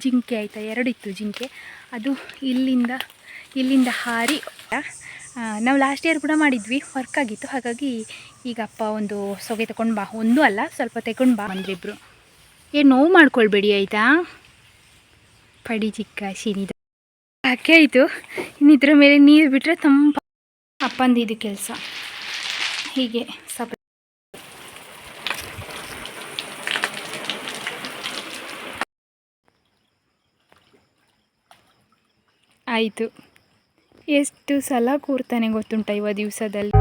ಜಿಂಕೆ ಆಯಿತಾ? ಎರಡಿತ್ತು ಜಿಂಕೆ. ಅದು ಇಲ್ಲಿಂದ ಇಲ್ಲಿಂದ ಹಾರಿ. ನಾವು ಲಾಸ್ಟ್ ಇಯರ್ ಕೂಡ ಮಾಡಿದ್ವಿ. ವರ್ಕ್ ಆಗಿತ್ತು. ಹಾಗಾಗಿ ಈಗ ಅಪ್ಪ ಒಂದು ಸೊಗೆ ತಗೊಂಡು ಬಾ. ಒಂದು ಅಲ್ಲ ಸ್ವಲ್ಪ ತಗೊಂಡು ಬಾ. ಅಂದ್ರಿಬ್ರು ಏ ನೋವು ಮಾಡ್ಕೊಳ್ಬೇಡಿ ಆಯಿತಾ? ಪಡಿ ಚಿಕ್ಕ ಶಿನಿದ ಯಾಕೆ ಆಯಿತು? ಇನ್ನಿದ್ರ ಮೇಲೆ ನೀರು ಬಿಟ್ಟರೆ ತಂಪ ಅಪ್ಪಂದು ಇದು ಕೆಲಸ. ಹೀಗೆ ಸಪ ಆಯಿತು. ಎಷ್ಟು ಸಲ ಕೂರ್ತಾನೆ ಗೊತ್ತುಂಟ ಇವ ದಿವಸದಲ್ಲಿ?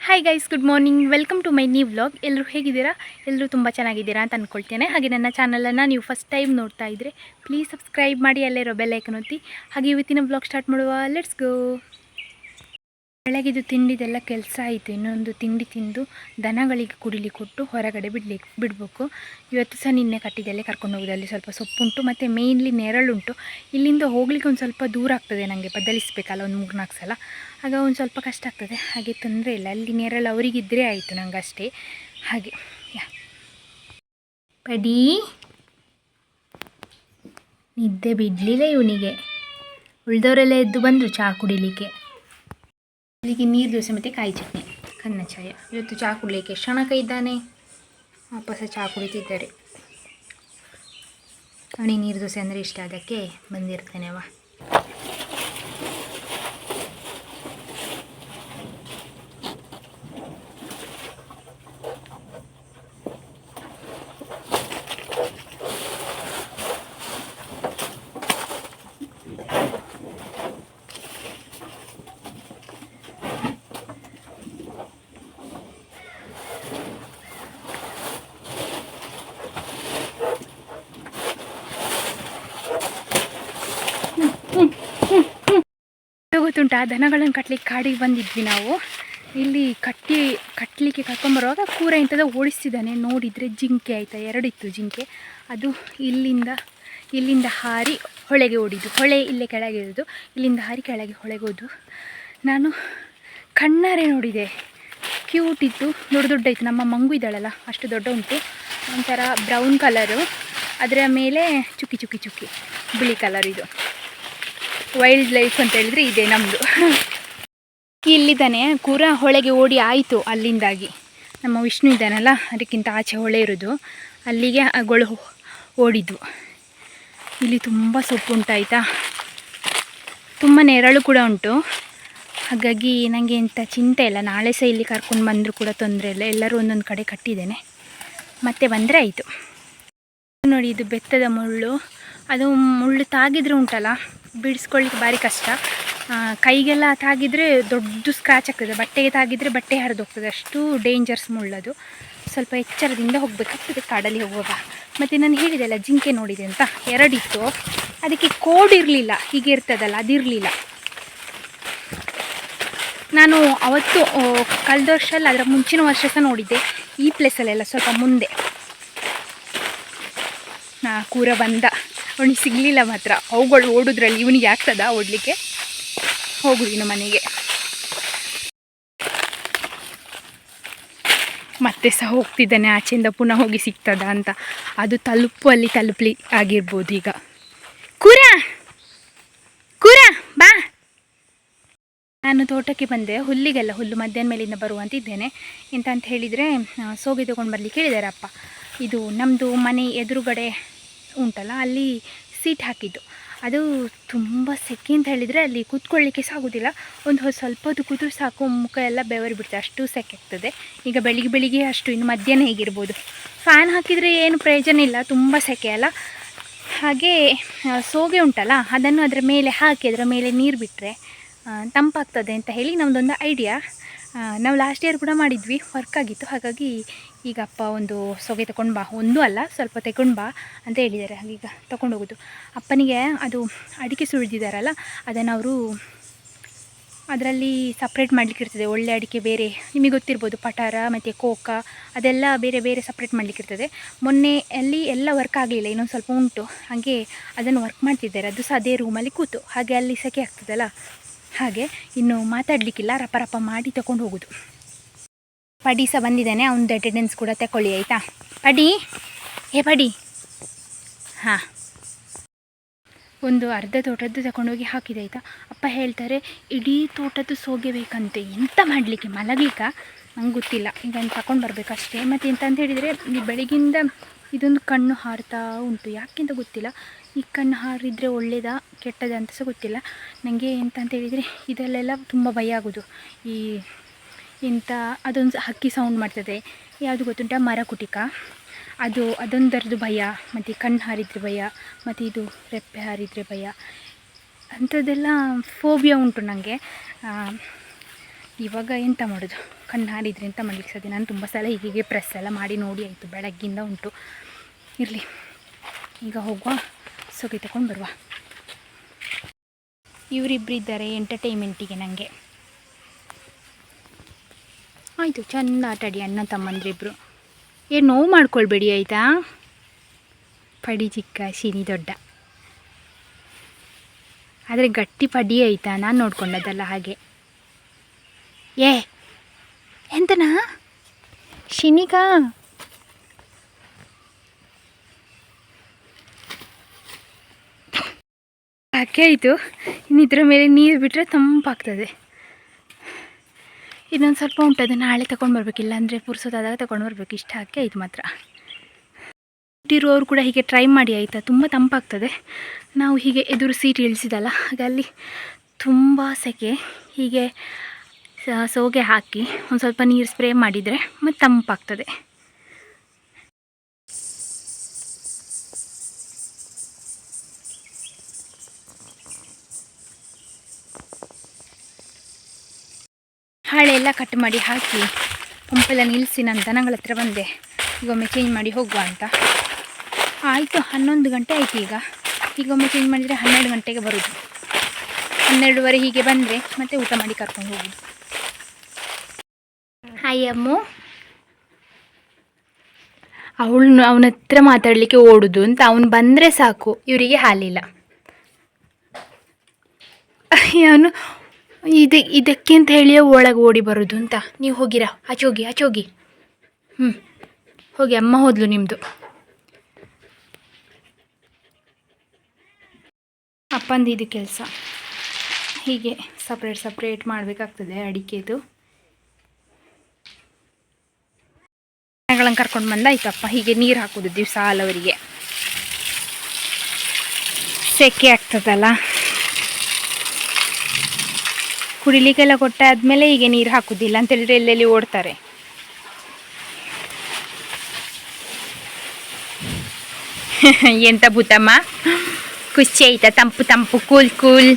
Hi guys good morning welcome to my new vlog ಎಲ್ಲರೂ ಹೇಗಿದ್ದೀರಾ? ಎಲ್ಲರೂ ತುಂಬ ಚೆನ್ನಾಗಿದ್ದೀರಾ ಅಂತ ಅಂದ್ಕೊಳ್ತೇನೆ ಹಾಗೆ ನನ್ನ ಚಾನಲನ್ನು ನೀವು ಫಸ್ಟ್ ಟೈಮ್ ನೋಡ್ತಾ ಇದ್ದರೆ ಪ್ಲೀಸ್ ಸಬ್ಸ್ಕ್ರೈಬ್ ಮಾಡಿ, ಅಲ್ಲೇ ಅಲ್ಲಿರೋ ಬೆಲ್ಲೈಕನ್ ಒತ್ತಿ. ಹಾಗೆ ಇವತ್ತಿನ ವ್ಲಾಗ್ ಸ್ಟಾರ್ಟ್ ಮಾಡುವ. ಲೆಟ್ಸ್ ಗೋ ಬೆಳಗಿದು ತಿಂಡಿದೆಲ್ಲ ಕೆಲಸ ಆಯಿತು. ಇನ್ನೊಂದು ತಿಂಡಿ ತಿಂದು ದನಗಳಿಗೆ ಕುಡಿಲಿ ಕೊಟ್ಟು ಹೊರಗಡೆ ಬಿಡ್ಲಿಕ್ಕೆ ಬಿಡಬೇಕು. ಇವತ್ತು ಸಹ ನಿನ್ನೆ ಕಟ್ಟಿದ್ದಲ್ಲೇ ಕರ್ಕೊಂಡು ಹೋಗೋದು ಅಲ್ಲಿ ಸ್ವಲ್ಪ ಸೊಪ್ಪುಂಟು, ಮತ್ತು ಮೇಯ್ನ್ಲಿ ನೆರಳುಂಟು. ಇಲ್ಲಿಂದ ಹೋಗ್ಲಿಕ್ಕೆ ಒಂದು ಸ್ವಲ್ಪ ದೂರ ಆಗ್ತದೆ ನನಗೆ ಬದಲಿಸಬೇಕಲ್ಲ ಒಂದು ಮೂರು ನಾಲ್ಕು ಸಲ. ಆಗ ಒಂದು ಸ್ವಲ್ಪ ಕಷ್ಟ ಆಗ್ತದೆ. ಹಾಗೆ ತೊಂದರೆ ಇಲ್ಲ. ಅಲ್ಲಿ ನೆರಳು ಅವರಿಗಿದ್ದರೆ ಆಯಿತು ನಂಗೆ ಅಷ್ಟೇ. ಹಾಗೆ, ಯಾ. ಪಡಿ. ನಿದ್ದೆ ಬಿಡಲಿಲ್ಲ ಇವನಿಗೆ. ಉಳಿದವರೆಲ್ಲ ಎದ್ದು ಬಂದರು ಚಹಾ ಕುಡಿಲಿಕ್ಕೆ. ಇಲ್ಲಿಗೆ ನೀರು ದೋಸೆ ಮತ್ತು ಕಾಯಿ ಚಟ್ನಿ, ಕನ್ನ ಚಾಯ. ಇವತ್ತು ಚಹಾ ಕುಡಿಲಿಕ್ಕೆ ಕ್ಷಣಕ ಇದ್ದಾನೆ. ವಾಪಸ್ ಚಹಾ ಕುಡಿತಿದ್ದಾರೆ. ಅವನಿಗೆ ನೀರು ದೋಸೆ ಅಂದರೆ ಇಷ್ಟ, ಅದಕ್ಕೆ ಬಂದಿರ್ತಾನೆ ಅವ ಗೊತ್ತುಂಟಾ ದನಗಳನ್ನು ಕಟ್ಲಿಕ್ಕೆ ಕಾಡಿಗೆ ಬಂದಿದ್ವಿ ನಾವು. ಇಲ್ಲಿ ಕಟ್ಟಿ ಕಟ್ಟಲಿಕ್ಕೆ ಕರ್ಕೊಂಬರುವಾಗ ಕೂರ ಇಂಥದ್ದು ಓಡಿಸ್ತಿದ್ದಾನೆ. ನೋಡಿದರೆ ಜಿಂಕೆ ಆಯಿತಾ, ಎರಡಿತ್ತು ಜಿಂಕೆ. ಅದು ಇಲ್ಲಿಂದ ಇಲ್ಲಿಂದ ಹಾರಿ ಹೊಳೆಗೆ ಓಡಿದ್ದು. ಹೊಳೆ ಇಲ್ಲೇ ಕೆಳಗೆ ಇರೋದು. ಇಲ್ಲಿಂದ ಹಾರಿ ಕೆಳಗೆ ಹೊಳೆಗೆ ಹೋದು ನಾನು ಕಣ್ಣಾರೆ ನೋಡಿದೆ. ಕ್ಯೂಟ್ ಇತ್ತು, ದೊಡ್ಡ ದೊಡ್ಡ ಇತ್ತು. ನಮ್ಮ ಮಂಗು ಇದ್ದಾಳಲ್ಲ, ಅಷ್ಟು ದೊಡ್ಡ ಉಂಟು. ಒಂಥರ ಬ್ರೌನ್ ಕಲರು. ಅದರ ಮೇಲೆ ಚುಕ್ಕಿ ಚುಕ್ಕಿ ಚುಕ್ಕಿ, ಬಿಳಿ ಕಲರ್ ಇದು. ವೈಲ್ಡ್ ಲೈಫ್ ಅಂತ ಹೇಳಿದ್ರೆ ಇದೆ ನಮ್ಮದು ಇಲ್ಲಿದ್ದಾನೆ, ಕೂರ ಹೊಳೆಗೆ ಓಡಿ ಆಯಿತು ಅಲ್ಲಿಂದಾಗಿ. ನಮ್ಮ ವಿಷ್ಣು ಇದ್ದಾನಲ್ಲ, ಅದಕ್ಕಿಂತ ಆಚೆ ಹೊಳೆ ಇರೋದು. ಅಲ್ಲಿಗೆ ಅಗಳು ಗೊಳು ಓಡಿದ್ವು. ಇಲ್ಲಿ ತುಂಬ ಸೊಪ್ಪು ಉಂಟಾಯ್ತಾ ತುಂಬ ನೆರಳು ಕೂಡ ಉಂಟು. ಹಾಗಾಗಿ ನನಗೆ ಎಂಥ ಚಿಂತೆ ಇಲ್ಲ. ನಾಳೆ ಸಹ ಇಲ್ಲಿ ಕರ್ಕೊಂಡು ಬಂದರೂ ಕೂಡ ತೊಂದರೆ ಇಲ್ಲ. ಎಲ್ಲರೂ ಒಂದೊಂದು ಕಡೆ ಕಟ್ಟಿದ್ದೇನೆ. ಮತ್ತೆ ಬಂದರೆ ಆಯಿತು. ನೋಡಿ, ಇದು ಬೆತ್ತದ ಮುಳ್ಳು. ಅದು ಮುಳ್ಳು ತಾಗಿದ್ರೆ ಉಂಟಲ್ಲ, ಬಿಡಿಸ್ಕೊಳ್ಳಿಕ್ಕೆ ಭಾರಿ ಕಷ್ಟ. ಕೈಗೆಲ್ಲ ತಾಗಿದ್ರೆ ದೊಡ್ಡ ಸ್ಕ್ರಾಚ್ ಆಗ್ತದೆ, ಬಟ್ಟೆಗೆ ತಾಗಿದ್ರೆ ಬಟ್ಟೆ ಹರಿದೋಗ್ತದೆ, ಅಷ್ಟು ಡೇಂಜರ್ಸ್ ಮುಳ್ಳದು ಸ್ವಲ್ಪ ಎಚ್ಚರದಿಂದ ಹೋಗಬೇಕಾಗ್ತದೆ ಕಾಡಲ್ಲಿ ಹೋಗುವಾಗ. ಮತ್ತು ನಾನು ಹೇಳಿದೆಲ್ಲ ಜಿಂಕೆ ನೋಡಿದೆ ಅಂತ, ಎರಡಿತ್ತು. ಅದಕ್ಕೆ ಕೋಡ್ ಇರಲಿಲ್ಲ, ಹೀಗೆ ಇರ್ತದಲ್ಲ ಅದಿರಲಿಲ್ಲ ನಾನು ಅವತ್ತು ಕಳೆದ ವರ್ಷ ಅಲ್ಲ ಅದರ ಮುಂಚಿನ ವರ್ಷ ಸಹ ನೋಡಿದ್ದೆ, ಈ ಪ್ಲೇಸಲ್ಲೆಲ್ಲ ಸ್ವಲ್ಪ ಮುಂದೆ. ನಾ ಕೂರ ಬಂದ ಅವನಿಗೆ ಸಿಗಲಿಲ್ಲ ಮಾತ್ರ. ಅವುಗಳು ಓಡೋದ್ರಲ್ಲಿ, ಇವನಿಗೆ ಆಗ್ತದ ಓಡಲಿಕ್ಕೆ? ಹೋಗು ಇನ್ನು ಮನೆಗೆ. ಮತ್ತೆ ಸಹ ಹೋಗ್ತಿದ್ದಾನೆ, ಆಚೆಯಿಂದ ಪುನಃ ಹೋಗಿ ಸಿಗ್ತದ ಅಂತ. ಅದು ತಲುಪು, ಅಲ್ಲಿ ತಲುಪಲಿ ಆಗಿರ್ಬೋದು ಈಗ. ಕೂರ! ಕೂರ, ಬಾ! ನಾನು ತೋಟಕ್ಕೆ ಬಂದೆ, ಹುಲ್ಲಿಗೆಲ್ಲ ಹುಲ್ಲು ಮಧ್ಯಾಹ್ನ ಮೇಲಿಂದ ಬರುವಂತಿದ್ದೇನೆ. ಎಂತ ಅಂತ ಹೇಳಿದರೆ ಸೋಗೆ ತೊಗೊಂಡು ಬರಲಿಕ್ಕೆ ಹೇಳಿದ್ದಾರೆ ಅಪ್ಪ. ಇದು ನಮ್ಮದು ಮನೆ ಎದುರುಗಡೆ ಉಂಟಲ್ಲ, ಅಲ್ಲಿ ಸೀಟ್ ಹಾಕಿದ್ದು. ಅದು ತುಂಬ ಸೆಕೆ ಅಂತ ಹೇಳಿದರೆ ಅಲ್ಲಿ ಕೂತ್ಕೊಳ್ಳಿಕ್ಕೆ ಸಾಗೋದಿಲ್ಲ ಒಂದು ಹೊತ್ತು ಸ್ವಲ್ಪ ಹೊತ್ತು ಕೂತ್ರು ಸಾಕು, ಮುಖ ಎಲ್ಲ ಬೆವರು ಬಿಡ್ತದೆ, ಅಷ್ಟು ಸೆಕೆ ಆಗ್ತದೆ. ಈಗ ಬೆಳಿಗ್ಗೆ ಬೆಳಿಗ್ಗೆ ಅಷ್ಟು, ಇನ್ನು ಮಧ್ಯಾಹ್ನ ಹೇಗಿರ್ಬೋದು? ಫ್ಯಾನ್ ಹಾಕಿದರೆ ಏನು ಪ್ರಯೋಜನ ಇಲ್ಲ, ತುಂಬ ಸೆಕೆ ಅಲ್ಲ. ಹಾಗೆ ಸೋಗೆ ಉಂಟಲ್ಲ, ಅದನ್ನು ಅದರ ಮೇಲೆ ಹಾಕಿ, ಅದರ ಮೇಲೆ ನೀರು ಬಿಟ್ಟರೆ ತಂಪಾಗ್ತದೆ ಅಂತ ಹೇಳಿ ನಮ್ಮದೊಂದು ಐಡಿಯಾ ನಾವು ಲಾಸ್ಟ್ ಇಯರ್ ಕೂಡ ಮಾಡಿದ್ವಿ ವರ್ಕ್ ಆಗಿತ್ತು, ಹಾಗಾಗಿ ಈಗ ಅಪ್ಪ ಒಂದು ಸೊಗೆ ತಗೊಂಡು ಬಾ. ಒಂದು ಅಲ್ಲ, ಸ್ವಲ್ಪ ತಗೊಂಡು ಬಾ ಅಂತ ಹೇಳಿದ್ದಾರೆ. ಹಾಗೀಗ ತಗೊಂಡು ಹೋಗೋದು. ಅಪ್ಪನಿಗೆ ಅದು ಅಡಿಕೆ ಸುಳಿದಿದ್ದಾರಲ್ಲ ಅದನ್ನು ಅವರು ಅದರಲ್ಲಿ ಸಪ್ರೇಟ್ ಮಾಡಲಿಕ್ಕೆ ಇರ್ತದೆ. ಒಳ್ಳೆ ಅಡಿಕೆ ಬೇರೆ, ನಿಮಗೆ ಗೊತ್ತಿರ್ಬೋದು, ಪಟಾರ ಮತ್ತು ಕೋಕ, ಅದೆಲ್ಲ ಬೇರೆ ಬೇರೆ ಸಪ್ರೇಟ್ ಮಾಡಲಿಕ್ಕೆ ಇರ್ತದೆ. ಮೊನ್ನೆ ಅಲ್ಲಿ ಎಲ್ಲ ವರ್ಕ್ ಆಗಲಿಲ್ಲ, ಇನ್ನೊಂದು ಸ್ವಲ್ಪ ಉಂಟು. ಹಾಗೆ ಅದನ್ನು ವರ್ಕ್ ಮಾಡ್ತಿದ್ದಾರೆ. ಅದು ಸಹ ಅದೇ ರೂಮಲ್ಲಿ ಕೂತು. ಹಾಗೆ ಅಲ್ಲಿ ಸೆಕೆ ಆಗ್ತದಲ್ಲ? ಹಾಗೆ ಇನ್ನು ಮಾತಾಡಲಿಕ್ಕಿಲ್ಲ. ರಪ ರಪ ಮಾಡಿ ತಗೊಂಡು ಹೋಗೋದು. ಪಡಿ ಸಹ ಬಂದಿದ್ದಾನೆ ಅವನದು ಅಟೆಂಡೆನ್ಸ್ ಕೂಡ ತಗೊಳ್ಳಿ ಆಯಿತಾ? ಪಡಿ? ಏ, ಪಡಿ. ಹಾಂ. ಒಂದು ಅರ್ಧ ತೋಟದ್ದು ತಗೊಂಡೋಗಿ ಹಾಕಿದೆ, ಆಯಿತಾ? ಅಪ್ಪ ಹೇಳ್ತಾರೆ, ಇಡೀ ತೋಟದ್ದು ಸೋಗೆ ಬೇಕಂತೆ. ಎಂತ ಮಾಡಲಿಕ್ಕೆ? ಮಲಗ್ಲಿಕ್ಕ? ನಂಗೆ ಗೊತ್ತಿಲ್ಲ. ಈಗ ತಗೊಂಡು ಬರಬೇಕಷ್ಟೇ. ಮತ್ತು ಎಂತ ಅಂತ ಹೇಳಿದರೆ, ಈ ಬೆಳಗಿಂದ ಇದೊಂದು ಕಣ್ಣು ಹಾರ್ತಾ ಉಂಟು. ಯಾಕೆಂತ ಗೊತ್ತಿಲ್ಲ. ಈ ಕಣ್ಣು ಹಾರಿದರೆ ಒಳ್ಳೇದಾ, ಕೆಟ್ಟದ ಅಂತ ಸಹ ಗೊತ್ತಿಲ್ಲ. ನನಗೆ ಎಂತ ಅಂತ ಹೇಳಿದರೆ, ಇದರಲ್ಲೆಲ್ಲ ತುಂಬ ಭಯ ಆಗೋದು. ಈ ಇಂಥ ಅದೊಂದು ಹಕ್ಕಿ ಸೌಂಡ್ ಮಾಡ್ತದೆ. ಯಾವುದು ಗೊತ್ತುಂಟ? ಮರ ಕುಟಿಕ ಅದು ಅದೊಂದರದ್ದು ಭಯ. ಮತ್ತು ಕಣ್ಣು ಹಾರಿದರೆ ಭಯ. ಮತ್ತು ಇದು ರೆಪ್ಪೆ ಹಾರಿದರೆ ಭಯ. ಅಂಥದ್ದೆಲ್ಲ ಫೋಬಿಯಾ ಉಂಟು ನನಗೆ ಇವಾಗ ಎಂತ ಮಾಡೋದು? ಕಣ್ಣು ಹಾರಿದರೆ ಎಂತ ಮಾಡಲಿಕ್ಕೆ ಸಾಧ್ಯ? ನಾನು ತುಂಬ ಸಲ ಹೀಗೆ ಪ್ರೆಸ್ ಎಲ್ಲ ಮಾಡಿ ನೋಡಿ ಆಯಿತು. ಬೆಳಗ್ಗಿಂದ ಉಂಟು. ಇರಲಿ. ಈಗ ಹೋಗುವ. ಸೊಗೆ ತಗೊಂಡು ಬರುವ. ಇವರಿಬ್ಬರಿದ್ದಾರೆ ಎಂಟರ್ಟೈನ್ಮೆಂಟಿಗೆ ನನಗೆ ಆಯಿತು, ಚೆಂದ ಆಟಾಡಿ ಅಣ್ಣ ತಮ್ಮಂದ್ರಿಬ್ರು. ಏನು ನೋವು ಮಾಡ್ಕೊಳ್ಬೇಡಿ, ಆಯಿತಾ? ಪಡಿ ಚಿಕ್ಕ, ಶಿನಿ ದೊಡ್ಡ. ಆದರೆ ಗಟ್ಟಿ ಪಡಿ, ಆಯಿತಾ? ನಾನು ನೋಡ್ಕೊಂಡದ್ದಲ್ಲ ಹಾಗೆ. ಏ ಎಂತನಾ ಶಿನಿಕಾ ಯಾಕೆ ಆಯಿತು. ಇನ್ನಿದ್ರ ಮೇಲೆ ನೀರು ಬಿಟ್ಟರೆ ತಂಪಾಗ್ತದೆ. ಇನ್ನೊಂದು ಸ್ವಲ್ಪ ಉಂಟು ಅದನ್ನು ನಾಳೆ ತಗೊಂಡು ಬರಬೇಕಿಲ್ಲ ಅಂದರೆ ಪುರ್ಸೋದಾದಾಗ ತಗೊಂಡು ಬರಬೇಕು, ಇಷ್ಟ ಹಾಕಿ ಇದು ಮಾತ್ರ. ಇಟ್ಟಿರುವವರು ಕೂಡ ಹೀಗೆ ಟ್ರೈ ಮಾಡಿ ಆಯಿತಾ? ತುಂಬ ತಂಪಾಗ್ತದೆ. ನಾವು ಹೀಗೆ ಎದುರು ಸೀಟ್ ಇಳಿಸಿದಲ್ಲ ಹಾಗೆ ಅಲ್ಲಿ ತುಂಬ ಸೆಕೆ, ಹೀಗೆ ಸೋಗೆ ಹಾಕಿ ಒಂದು ಸ್ವಲ್ಪ ನೀರು ಸ್ಪ್ರೇ ಮಾಡಿದರೆ ಮತ್ತು ತಂಪಾಗ್ತದೆ. ಹಾಳೆ ಎಲ್ಲ ಕಟ್ ಮಾಡಿ ಹಾಕಿ ಪಂಪೆಲ್ಲ ನಿಲ್ಲಿಸಿ ನಾನು ದನಗಳ ಹತ್ರ ಬಂದೆ. ಈಗ ಒಮ್ಮೆ ಚೇಂಜ್ ಮಾಡಿ ಹೋಗುವ ಅಂತ. ಆಯಿತು ಹನ್ನೊಂದು ಗಂಟೆ ಆಯಿತು ಈಗ. ಈಗ ಒಮ್ಮೆ ಚೇಂಜ್ ಮಾಡಿದರೆ ಹನ್ನೆರಡು ಗಂಟೆಗೆ ಬರೋದು. ಹನ್ನೆರಡುವರೆ ಹೀಗೆ ಬಂದರೆ ಮತ್ತೆ ಊಟ ಮಾಡಿ ಕರ್ಕೊಂಡು ಹೋಗೋದು ಹಾಯ್ ಅಮ್ಮು. ಅವಳು ಅವನ ಹತ್ರ ಮಾತಾಡಲಿಕ್ಕೆ ಓಡುದು ಅಂತ. ಅವನು ಬಂದರೆ ಸಾಕು. ಇವರಿಗೆ ಹಾಲಿಲ್ಲ. ಅವನು ಇದು, ಇದಕ್ಕೆ ಅಂತ ಹೇಳಿ ಒಳಗೆ ಓಡಿ ಬರೋದು ಅಂತ. ನೀವು ಹೋಗಿರ? ಆಚೆ ಹೋಗಿ ಆಚೆ ಹೋಗಿ. ಹ್ಞೂ ಹೋಗಿ, ಅಮ್ಮ ಹೋದ್ಲು ನಿಮ್ಮದು ಅಪ್ಪಂದು ಇದು ಕೆಲಸ. ಹೀಗೆ ಸಪ್ರೇಟ್ ಸಪ್ರೇಟ್ ಮಾಡಬೇಕಾಗ್ತದೆ ಅಡಿಕೆದು. ಮನೆಗಳನ್ನು ಕರ್ಕೊಂಡು ಬಂದಾಯ್ತಪ್ಪ. ಹೀಗೆ ನೀರು ಹಾಕೋದು ದಿವಸ ಅವರಿಗೆ ಸೆಕೆ ಆಗ್ತದಲ್ಲ? ಕುಡಿಲಿಕ್ಕೆಲ್ಲ ಕೊಟ್ಟಾದ್ಮೇಲೆ ಈಗ ನೀರು ಹಾಕುದಿಲ್ಲ ಅಂತ ಹೇಳಿದ್ರೆ ಎಲ್ಲೆಲ್ಲಿ ಓಡ್ತಾರೆ. ಎಂತ ಭೂತಮ್ಮ? ಖುಷಿ ಆಯ್ತಾ? ತಂಪು ತಂಪು, cool cool.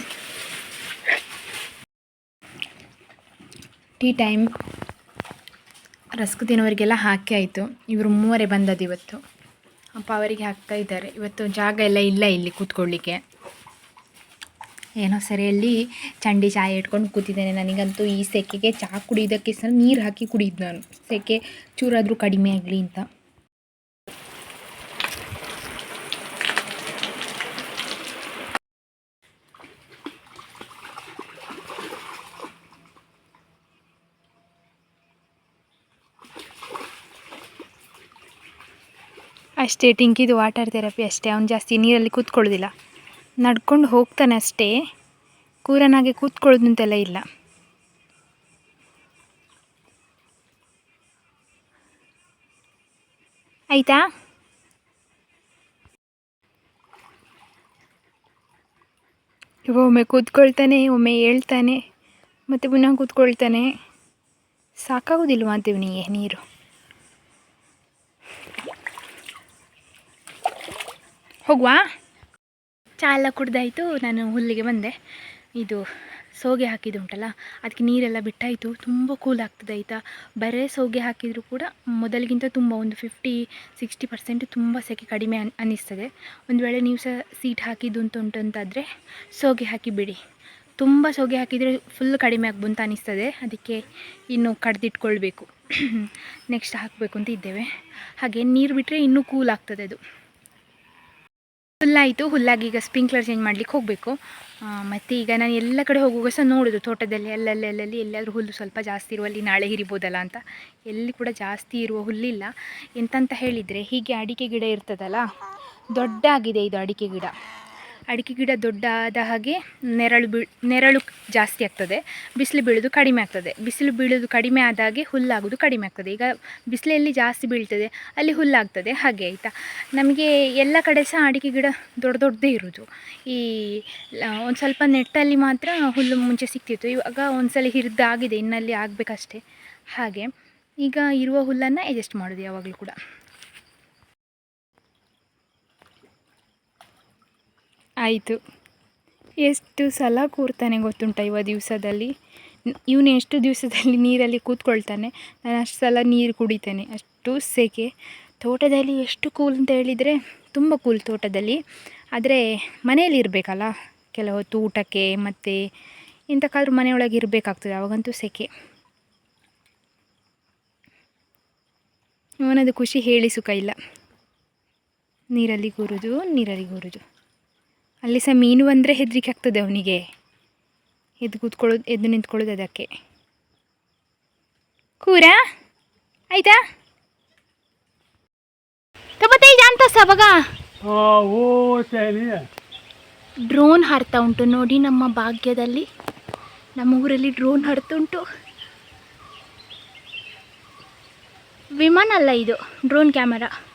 Tea time. Rusk ತಿನ್ನೋರಿಗೆಲ್ಲ ಹಾಕಿ ಆಯಿತು. ಇವರು ಮೂವರೇ ಬಂದದ್ದು ಇವತ್ತು. ಅಪ್ಪ ಅವರಿಗೆ ಹಾಕ್ತಾ ಇದ್ದಾರೆ. ಇವತ್ತು ಜಾಗ ಎಲ್ಲ ಇಲ್ಲ ಇಲ್ಲಿ ಕೂತ್ಕೊಳ್ಳಿಕ್ಕೆ. ಏನೋ ಸರಿಯಲ್ಲಿ ಚಂಡಿ ಚಾಯ್ ಇಟ್ಕೊಂಡು ಕೂತಿದ್ದೇನೆ. ನನಗಂತೂ ಈ ಸೆಕೆಗೆ ಚಹಾ ಕುಡಿಯೋದಕ್ಕೆ ಸಹ ನೀರು ಹಾಕಿ ಕುಡಿದ್ದು ನಾನು. ಸೆಕೆ ಚೂರಾದರೂ ಕಡಿಮೆ ಆಗಲಿ ಅಂತ. ಅಷ್ಟೇ, ಟಿಂಕಿದು ವಾಟರ್ ಥೆರಪಿ ಅಷ್ಟೇ. ಅವ್ನು ಜಾಸ್ತಿ ನೀರಲ್ಲಿ ಕೂತ್ಕೊಳ್ಳೋದಿಲ್ಲ. ನಡ್ಕೊಂಡು ಹೋಗ್ತಾನೆ ಅಷ್ಟೇ. ಕೂರನಾಗೆ ಕೂತ್ಕೊಳ್ಳೋದಂತೆಲ್ಲ ಇಲ್ಲ. ಆಯಿತಾ? ಒಮ್ಮೆ ಕೂತ್ಕೊಳ್ತಾನೆ, ಒಮ್ಮೆ ಹೇಳ್ತಾನೆ, ಮತ್ತು ಪುನಃ ಕೂತ್ಕೊಳ್ತಾನೆ. ಸಾಕಾಗೋದಿಲ್ವಾ ಅಂತ ನೀರು? ಹೋಗುವಾ? ಚಾ ಎಲ್ಲ ಕುಡ್ದಾಯಿತು, ನಾನು ಹುಲ್ಲಿಗೆ ಬಂದೆ. ಇದು ಸೋಗೆ ಹಾಕಿದ್ದು ಉಂಟಲ್ಲ ಅದಕ್ಕೆ ನೀರೆಲ್ಲ ಬಿಟ್ಟಾಯಿತು. ತುಂಬ ಕೂಲ್ ಆಗ್ತದೆ ಆಯಿತಾ? ಬರೇ ಸೋಗೆ ಹಾಕಿದರೂ ಕೂಡ ಮೊದಲಿಗಿಂತ ತುಂಬ, ಒಂದು ಫಿಫ್ಟಿ ಸಿಕ್ಸ್ಟಿ ಪರ್ಸೆಂಟ್ ತುಂಬ ಸೆಕೆ ಕಡಿಮೆ ಅನ್, ಅನ್ನಿಸ್ತದೆ. ಒಂದು ವೇಳೆ ನೀವು ಸಹ ಸೀಟ್ ಹಾಕಿದ್ದು ಅಂತ ಉಂಟು ಅಂತಾದರೆ ಸೋಗೆ ಹಾಕಿ ಬಿಡಿ. ತುಂಬ ಸೋಗೆ ಹಾಕಿದರೆ ಫುಲ್ ಕಡಿಮೆ ಆಗ್ಬು ಅಂತ ಅನಿಸ್ತದೆ ಅದಕ್ಕೆ ಇನ್ನು ಕಡ್ದಿಟ್ಕೊಳ್ಬೇಕು. ನೆಕ್ಸ್ಟ್ ಹಾಕಬೇಕು ಅಂತ ಇದ್ದೇವೆ. ಹಾಗೆ ನೀರು ಬಿಟ್ಟರೆ ಇನ್ನೂ ಕೂಲ್ ಆಗ್ತದೆ ಅದು. ಹುಲ್ಲಾಯಿತು ಹುಲ್ಲಾಗಿ ಈಗ ಸ್ಪ್ರಿಂಕ್ಲರ್ ಚೇಂಜ್ ಮಾಡ್ಲಿಕ್ಕೆ ಹೋಗಬೇಕು. ಮತ್ತು ಈಗ ನಾನು ಎಲ್ಲ ಕಡೆ ಹೋಗುವಾಗ ಸಹ ನೋಡೋದು, ತೋಟದಲ್ಲಿ ಅಲ್ಲಲ್ಲಿ ಎಲ್ಲಾದರೂ ಹುಲ್ಲು ಸ್ವಲ್ಪ ಜಾಸ್ತಿ ಇರುವಲ್ಲಿ ನಾಳೆ ಹಿರಿಬೋದಲ್ಲ ಅಂತ. ಎಲ್ಲಿ ಕೂಡ ಜಾಸ್ತಿ ಇರುವ ಹುಲ್ಲಿಲ್ಲ. ಎಂತಂತ ಹೇಳಿದರೆ, ಹೀಗೆ ಅಡಿಕೆ ಗಿಡ ಇರ್ತದಲ್ಲ ದೊಡ್ಡ ಆಗಿದೆ ಇದು ಅಡಿಕೆ ಗಿಡ. ಅಡಿಕೆ ಗಿಡ ದೊಡ್ಡಾದ ಹಾಗೆ ನೆರಳು ಬೀಳ್ ನೆರಳು ಜಾಸ್ತಿ ಆಗ್ತದೆ. ಬಿಸಿಲು ಬೀಳೋದು ಕಡಿಮೆ ಆಗ್ತದೆ. ಬಿಸಿಲು ಬೀಳೋದು ಕಡಿಮೆ ಆದಾಗೆ ಹುಲ್ಲಾಗೋದು ಕಡಿಮೆ ಆಗ್ತದೆ. ಈಗ ಬಿಸಿಲಲ್ಲಿ ಜಾಸ್ತಿ ಬೀಳ್ತದೆ, ಅಲ್ಲಿ ಹುಲ್ಲಾಗ್ತದೆ. ಹಾಗೆ ಆಯಿತಾ? ನಮಗೆ ಎಲ್ಲ ಕಡೆ ಸಹ ಅಡಿಕೆ ಗಿಡ ದೊಡ್ಡ ದೊಡ್ಡದೇ ಇರೋದು. ಈ ಒಂದು ಸ್ವಲ್ಪ ನೆಟ್ಟಲ್ಲಿ ಮಾತ್ರ ಹುಲ್ಲು ಮುಂಚೆ ಸಿಗ್ತಿತ್ತು ಇವಾಗ ಒಂದ್ಸಲ ಹಿರಿದಾಗಿದೆ, ಇನ್ನಲ್ಲಿ ಆಗಬೇಕಷ್ಟೇ. ಹಾಗೆ, ಈಗ ಇರುವ ಹುಲ್ಲನ್ನು ಅಡ್ಜಸ್ಟ್ ಮಾಡೋದು ಯಾವಾಗಲೂ ಕೂಡ. ಆಯಿತು. ಎಷ್ಟು ಸಲ ಕೂರ್ತಾನೆ ಗೊತ್ತುಂಟ ಇವ ದಿವಸದಲ್ಲಿ? ಇವನು ಎಷ್ಟು ದಿವಸದಲ್ಲಿ ನೀರಲ್ಲಿ ಕೂತ್ಕೊಳ್ತಾನೆ? ನಾನು ಅಷ್ಟು ಸಲ ನೀರು ಕುಡಿತೇನೆ. ಅಷ್ಟು ಸೆಕೆ. ತೋಟದಲ್ಲಿ ಎಷ್ಟು ಕೂಲ್ ಅಂತ ಹೇಳಿದರೆ ತುಂಬ ಕೂಲ್ ತೋಟದಲ್ಲಿ. ಆದರೆ ಮನೆಯಲ್ಲಿ ಇರಬೇಕಲ್ಲ? ಕೆಲವು ಹೊತ್ತು ಊಟಕ್ಕೆ ಮತ್ತು ಎಂತಕ್ಕಾದ್ರೂ ಮನೆಯೊಳಗೆ ಇರಬೇಕಾಗ್ತದೆ. ಅವಾಗಂತೂ ಸೆಕೆ. ಇವನದು ಖುಷಿ ಹೇಳಿ ಸುಖ ಇಲ್ಲ. ನೀರಲ್ಲಿ ಕೂರುದು ನೀರಲ್ಲಿ ಕೂರುದು. ಅಲ್ಲಿ ಸಹ ಮೀನು ಅಂದರೆ ಹೆದರಿಕೆ ಆಗ್ತದೆ ಅವನಿಗೆ. ಎದ್ದು ಕೂತ್ಕೊಳ್ಳೋದು ಎದ್ದು ನಿಂತ್ಕೊಳ್ಳೋದು ಅದಕ್ಕೆ. ಕೂರ? ಆಯ್ತಾ? ಡ್ರೋನ್ ಹಾರ್ತಾ ಉಂಟು ನೋಡಿ ನಮ್ಮ ಭಾಗ್ಯದಲ್ಲಿ. ನಮ್ಮ ಊರಲ್ಲಿ ಡ್ರೋನ್ ಹಾರ್ತುಂಟು ವಿಮಾನ ಅಲ್ಲ ಇದು ಡ್ರೋನ್ ಕ್ಯಾಮರಾ.